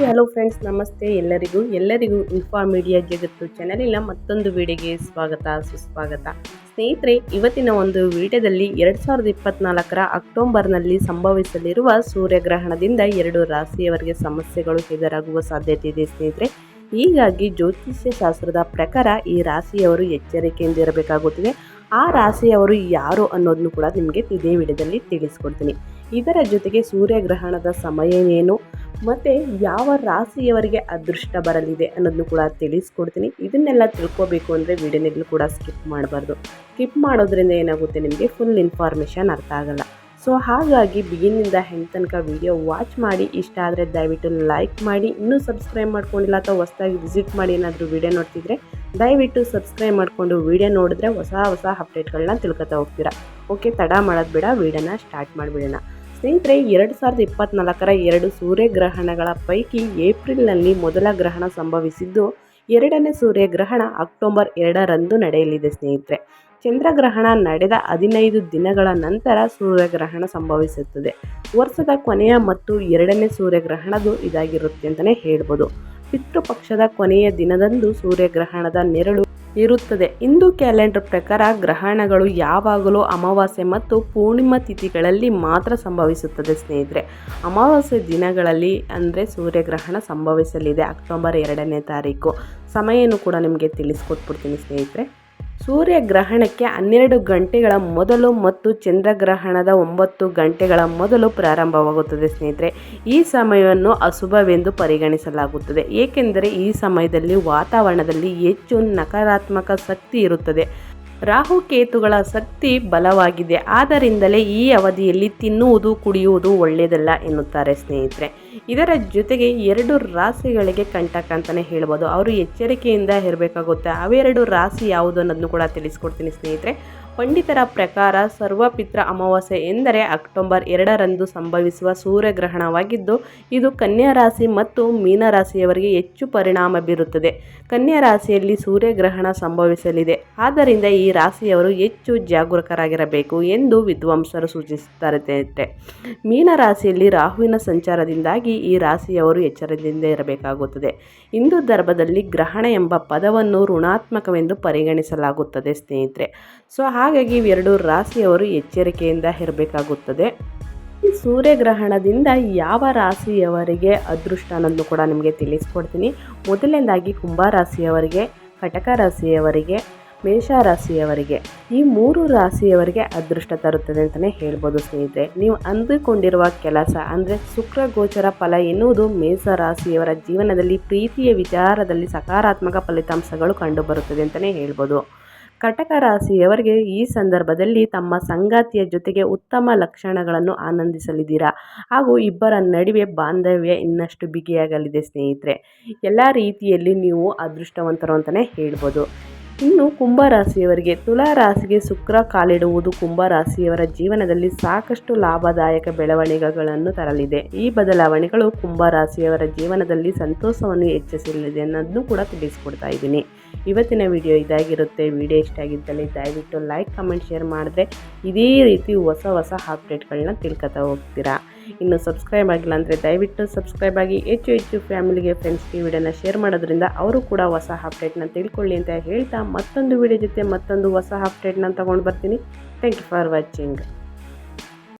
Hi hello friends, ನಮಸ್ತೆ. ಎಲ್ಲರಿಗೂ ಎಲ್ಲರಿಗೂ ಇನ್ಫಾ ಮೀಡಿಯಾ ಜಗತ್ತು ಚಾನಲಿನ ಮತ್ತೊಂದು ವಿಡಿಯೋಗೆ ಸ್ವಾಗತ, ಸುಸ್ವಾಗತ. ಸ್ನೇಹಿತರೆ, ಇವತ್ತಿನ ಒಂದು ವಿಡಿಯೋದಲ್ಲಿ ಎರಡು ಸಾವಿರದ ಇಪ್ಪತ್ನಾಲ್ಕರ ಅಕ್ಟೋಬರ್ನಲ್ಲಿ ಸಂಭವಿಸಲಿರುವ ಸೂರ್ಯಗ್ರಹಣದಿಂದ ಎರಡು ರಾಶಿಯವರಿಗೆ ಸಮಸ್ಯೆಗಳು ಎದುರಾಗುವ ಸಾಧ್ಯತೆ ಇದೆ ಸ್ನೇಹಿತರೆ. ಹೀಗಾಗಿ ಜ್ಯೋತಿಷ್ಯ ಶಾಸ್ತ್ರದ ಪ್ರಕಾರ ಈ ರಾಶಿಯವರು ಎಚ್ಚರಿಕೆಯಿಂದ ಇರಬೇಕಾಗುತ್ತದೆ. ಆ ರಾಶಿಯವರು ಯಾರು ಅನ್ನೋದನ್ನು ಕೂಡ ನಿಮಗೆ ಇದೇ ವಿಡಿಯೋದಲ್ಲಿ ತಿಳಿಸ್ಕೊಡ್ತೀನಿ. ಇದರ ಜೊತೆಗೆ ಸೂರ್ಯಗ್ರಹಣದ ಸಮಯವೇನು ಮತ್ತು ಯಾವ ರಾಶಿಯವರಿಗೆ ಅದೃಷ್ಟ ಬರಲಿದೆ ಅನ್ನೋದನ್ನು ಕೂಡ ತಿಳಿಸ್ಕೊಡ್ತೀನಿ. ಇದನ್ನೆಲ್ಲ ತಿಳ್ಕೊಬೇಕು ಅಂದರೆ ವಿಡಿಯೋನೆಲ್ಲೂ ಕೂಡ ಸ್ಕಿಪ್ ಮಾಡಬಾರ್ದು. ಸ್ಕಿಪ್ ಮಾಡೋದ್ರಿಂದ ಏನಾಗುತ್ತೆ ನಿಮಗೆ ಫುಲ್ ಇನ್ಫಾರ್ಮೇಷನ್ ಅರ್ಥ ಆಗಲ್ಲ. ಸೊ ಹಾಗಾಗಿ ಬಿಗಿನಿಂದ ಹೆಂಗೆ ತನಕ ವಿಡಿಯೋ ವಾಚ್ ಮಾಡಿ. ಇಷ್ಟ ಆದರೆ ದಯವಿಟ್ಟು ಲೈಕ್ ಮಾಡಿ. ಇನ್ನೂ ಸಬ್ಸ್ಕ್ರೈಬ್ ಮಾಡ್ಕೊಂಡಿಲ್ಲ ಅಥವಾ ಹೊಸದಾಗಿ ವಿಸಿಟ್ ಮಾಡಿ ಏನಾದರೂ ವಿಡಿಯೋ ನೋಡ್ತಿದ್ರೆ ದಯವಿಟ್ಟು ಸಬ್ಸ್ಕ್ರೈಬ್ ಮಾಡಿಕೊಂಡು ವಿಡಿಯೋ ನೋಡಿದ್ರೆ ಹೊಸ ಹೊಸ ಅಪ್ಡೇಟ್ಗಳನ್ನ ತಿಳ್ಕೊತಾ ಹೋಗ್ತೀರಾ. ಓಕೆ ತಡ ಮಾಡೋದು ಬೇಡ. ವಿಡಿಯೋನ ಸ್ಟಾರ್ಟ್ ಮಾಡಿಬಿಡೋಣ. ಸ್ನೇಹಿತರೆ, ಎರಡು ಸಾವಿರದ ಇಪ್ಪತ್ನಾಲ್ಕರ ಎರಡು ಸೂರ್ಯಗ್ರಹಣಗಳ ಪೈಕಿ ಏಪ್ರಿಲ್ನಲ್ಲಿ ಮೊದಲ ಗ್ರಹಣ ಸಂಭವಿಸಿದ್ದು, ಎರಡನೇ ಸೂರ್ಯಗ್ರಹಣ ಅಕ್ಟೋಬರ್ ಎರಡರಂದು ನಡೆಯಲಿದೆ ಸ್ನೇಹಿತರೆ. ಚಂದ್ರಗ್ರಹಣ ನಡೆದ ಹದಿನೈದು ದಿನಗಳ ನಂತರ ಸೂರ್ಯಗ್ರಹಣ ಸಂಭವಿಸುತ್ತದೆ. ವರ್ಷದ ಕೊನೆಯ ಮತ್ತು ಎರಡನೇ ಸೂರ್ಯಗ್ರಹಣದು ಇದಾಗಿರುತ್ತೆ ಅಂತಲೇ ಹೇಳ್ಬೋದು. ಪಿತೃಪಕ್ಷದ ಕೊನೆಯ ದಿನದಂದು ಸೂರ್ಯಗ್ರಹಣದ ನೆರಳು ಇರುತ್ತದೆ. ಹಿಂದೂ ಕ್ಯಾಲೆಂಡರ್ ಪ್ರಕಾರ ಗ್ರಹಣಗಳು ಯಾವಾಗಲೂ ಅಮಾವಾಸ್ಯೆ ಮತ್ತು ಪೂರ್ಣಿಮಾ ತಿಥಿಗಳಲ್ಲಿ ಮಾತ್ರ ಸಂಭವಿಸುತ್ತದೆ ಸ್ನೇಹಿತರೆ. ಅಮಾವಾಸ್ಯೆ ದಿನಗಳಲ್ಲಿ ಅಂದರೆ ಸೂರ್ಯಗ್ರಹಣ ಸಂಭವಿಸಲಿದೆ ಅಕ್ಟೋಬರ್ ಎರಡನೇ ತಾರೀಕು. ಸಮಯನೂ ಕೂಡ ನಿಮಗೆ ತಿಳಿಸ್ಕೊಟ್ಬಿಡ್ತೀನಿ ಸ್ನೇಹಿತರೆ. ಸೂರ್ಯಗ್ರಹಣಕ್ಕೆ ಹನ್ನೆರಡು ಗಂಟೆಗಳ ಮೊದಲು ಮತ್ತು ಚಂದ್ರಗ್ರಹಣದ ಒಂಬತ್ತು ಗಂಟೆಗಳ ಮೊದಲು ಪ್ರಾರಂಭವಾಗುತ್ತದೆ ಸ್ನೇಹಿತರೆ. ಈ ಸಮಯವನ್ನು ಅಶುಭವೆಂದು ಪರಿಗಣಿಸಲಾಗುತ್ತದೆ. ಏಕೆಂದರೆ ಈ ಸಮಯದಲ್ಲಿ ವಾತಾವರಣದಲ್ಲಿ ಹೆಚ್ಚು ನಕಾರಾತ್ಮಕ ಶಕ್ತಿ ಇರುತ್ತದೆ. ರಾಹುಕೇತುಗಳ ಶಕ್ತಿ ಬಲವಾಗಿದೆ. ಆದ್ದರಿಂದಲೇ ಈ ಅವಧಿಯಲ್ಲಿ ತಿನ್ನುವುದು, ಕುಡಿಯುವುದು ಒಳ್ಳೆಯದಲ್ಲ ಎನ್ನುತ್ತಾರೆ ಸ್ನೇಹಿತರೆ. ಇದರ ಜೊತೆಗೆ ಎರಡು ರಾಶಿಗಳಿಗೆ ಕಂಟಕ ಅಂತಲೇ ಹೇಳ್ಬೋದು. ಅವರು ಎಚ್ಚರಿಕೆಯಿಂದ ಇರಬೇಕಾಗುತ್ತೆ. ಅವೆರಡು ರಾಶಿ ಯಾವುದು ಅನ್ನೋದನ್ನು ಕೂಡ ತಿಳಿಸ್ಕೊಡ್ತೀನಿ ಸ್ನೇಹಿತರೆ. ಪಂಡಿತರ ಪ್ರಕಾರ ಸರ್ವಪಿತ್ರ ಅಮಾವಾಸ್ಯೆ ಎಂದರೆ ಅಕ್ಟೋಬರ್ ಎರಡರಂದು ಸಂಭವಿಸುವ ಸೂರ್ಯಗ್ರಹಣವಾಗಿದ್ದು, ಇದು ಕನ್ಯಾ ರಾಶಿ ಮತ್ತು ಮೀನರಾಶಿಯವರಿಗೆ ಹೆಚ್ಚು ಪರಿಣಾಮ ಬೀರುತ್ತದೆ. ಕನ್ಯಾ ರಾಶಿಯಲ್ಲಿ ಸೂರ್ಯಗ್ರಹಣ ಸಂಭವಿಸಲಿದೆ. ಆದ್ದರಿಂದ ಈ ರಾಶಿಯವರು ಹೆಚ್ಚು ಜಾಗರೂಕರಾಗಿರಬೇಕು ಎಂದು ವಿದ್ವಾಂಸರು ಸೂಚಿಸುತ್ತಾರೆ ಮೀನರಾಶಿಯಲ್ಲಿ ರಾಹುವಿನ ಸಂಚಾರದಿಂದಾಗಿ ಈ ರಾಶಿಯವರು ಎಚ್ಚರದಿಂದ ಇರಬೇಕಾಗುತ್ತದೆ. ಹಿಂದೂ ಧರ್ಮದಲ್ಲಿ ಗ್ರಹಣ ಎಂಬ ಪದವನ್ನು ಋಣಾತ್ಮಕವೆಂದು ಪರಿಗಣಿಸಲಾಗುತ್ತದೆ, ಸ್ನೇಹಿತರೆ. ಸೊ ಹಾಗಾಗಿ ಇವೆರಡು ರಾಶಿಯವರು ಎಚ್ಚರಿಕೆಯಿಂದ ಇರಬೇಕಾಗುತ್ತದೆ. ಈ ಸೂರ್ಯಗ್ರಹಣದಿಂದ ಯಾವ ರಾಶಿಯವರಿಗೆ ಅದೃಷ್ಟ ಅನ್ನೋದು ಕೂಡ ನಿಮಗೆ ತಿಳಿಸ್ಕೊಡ್ತೀನಿ. ಮೊದಲನೇದಾಗಿ ಕುಂಭ ರಾಶಿಯವರಿಗೆ, ಕಟಕ ರಾಶಿಯವರಿಗೆ, ಮೇಷ ರಾಶಿಯವರಿಗೆ ಈ ಮೂರು ರಾಶಿಯವರಿಗೆ ಅದೃಷ್ಟ ತರುತ್ತದೆ ಅಂತಲೇ ಹೇಳ್ಬೋದು ಸ್ನೇಹಿತರೆ. ನೀವು ಅಂದುಕೊಂಡಿರುವ ಕೆಲಸ ಅಂದರೆ ಶುಕ್ರ ಗೋಚರ ಫಲ ಎನ್ನುವುದು ಮೇಷ ರಾಶಿಯವರ ಜೀವನದಲ್ಲಿ ಪ್ರೀತಿಯ ವಿಚಾರದಲ್ಲಿ ಸಕಾರಾತ್ಮಕ ಫಲಿತಾಂಶಗಳು ಕಂಡುಬರುತ್ತದೆ ಅಂತಲೇ ಹೇಳ್ಬೋದು. ಕಟಕ ರಾಶಿಯವರಿಗೆ ಈ ಸಂದರ್ಭದಲ್ಲಿ ತಮ್ಮ ಸಂಗಾತಿಯ ಜೊತೆಗೆ ಉತ್ತಮ ಲಕ್ಷಣಗಳನ್ನು ಆನಂದಿಸಲಿದ್ದೀರಾ? ಹಾಗೂ ಇಬ್ಬರ ನಡುವೆ ಬಾಂಧವ್ಯ ಇನ್ನಷ್ಟು ಬಿಗಿಯಾಗಲಿದೆ ಸ್ನೇಹಿತರೆ. ಎಲ್ಲ ರೀತಿಯಲ್ಲಿ ನೀವು ಅದೃಷ್ಟವಂತರು ಅಂತಲೇ ಹೇಳ್ಬೋದು. ಇನ್ನು ಕುಂಭರಾಶಿಯವರಿಗೆ ತುಲಾ ರಾಶಿಗೆ ಶುಕ್ರ ಕಾಲಿಡುವುದು ಕುಂಭರಾಶಿಯವರ ಜೀವನದಲ್ಲಿ ಸಾಕಷ್ಟು ಲಾಭದಾಯಕ ಬೆಳವಣಿಗೆಗಳನ್ನು ತರಲಿದೆ. ಈ ಬದಲಾವಣೆಗಳು ಕುಂಭರಾಶಿಯವರ ಜೀವನದಲ್ಲಿ ಸಂತೋಷವನ್ನು ಹೆಚ್ಚಿಸಲಿದೆ ಅನ್ನೋದನ್ನು ಕೂಡ ತಿಳಿಸ್ಕೊಡ್ತಾ ಇದ್ದೀನಿ. ಇವತ್ತಿನ ವಿಡಿಯೋ ಇದಾಗಿರುತ್ತೆ. ವಿಡಿಯೋ ಇಷ್ಟ ಆಗಿದ್ದಲ್ಲಿ ದಯವಿಟ್ಟು ಲೈಕ್, ಕಮೆಂಟ್, ಶೇರ್ ಮಾಡಿದ್ರೆ ಇದೇ ರೀತಿ ಹೊಸ ಹೊಸ ಅಪ್ಡೇಟ್ಗಳನ್ನ ತಿಳ್ಕೊತಾ ಹೋಗ್ತೀರಾ? ಇನ್ನು ಸಬ್ಸ್ಕ್ರೈಬ್ ಆಗಿಲ್ಲ ಅಂದರೆ ದಯವಿಟ್ಟು ಸಬ್ಸ್ಕ್ರೈಬ್ ಆಗಿ, ಹೆಚ್ಚು ಹೆಚ್ಚು ಫ್ಯಾಮಿಲಿಗೆ ಫ್ರೆಂಡ್ಸ್ಗೆ ವಿಡಿಯೋನ ಶೇರ್ ಮಾಡೋದ್ರಿಂದ ಅವರು ಕೂಡ ಹೊಸ ಅಪ್ಡೇಟ್ನ ತಿಳ್ಕೊಳ್ಳಿ ಅಂತ ಹೇಳ್ತಾ ಮತ್ತೊಂದು ವಿಡಿಯೋ ಜೊತೆ ಮತ್ತೊಂದು ಹೊಸ ಅಪ್ಡೇಟ್ನ ತೊಗೊಂಡು ಬರ್ತೀನಿ. Thank you for watching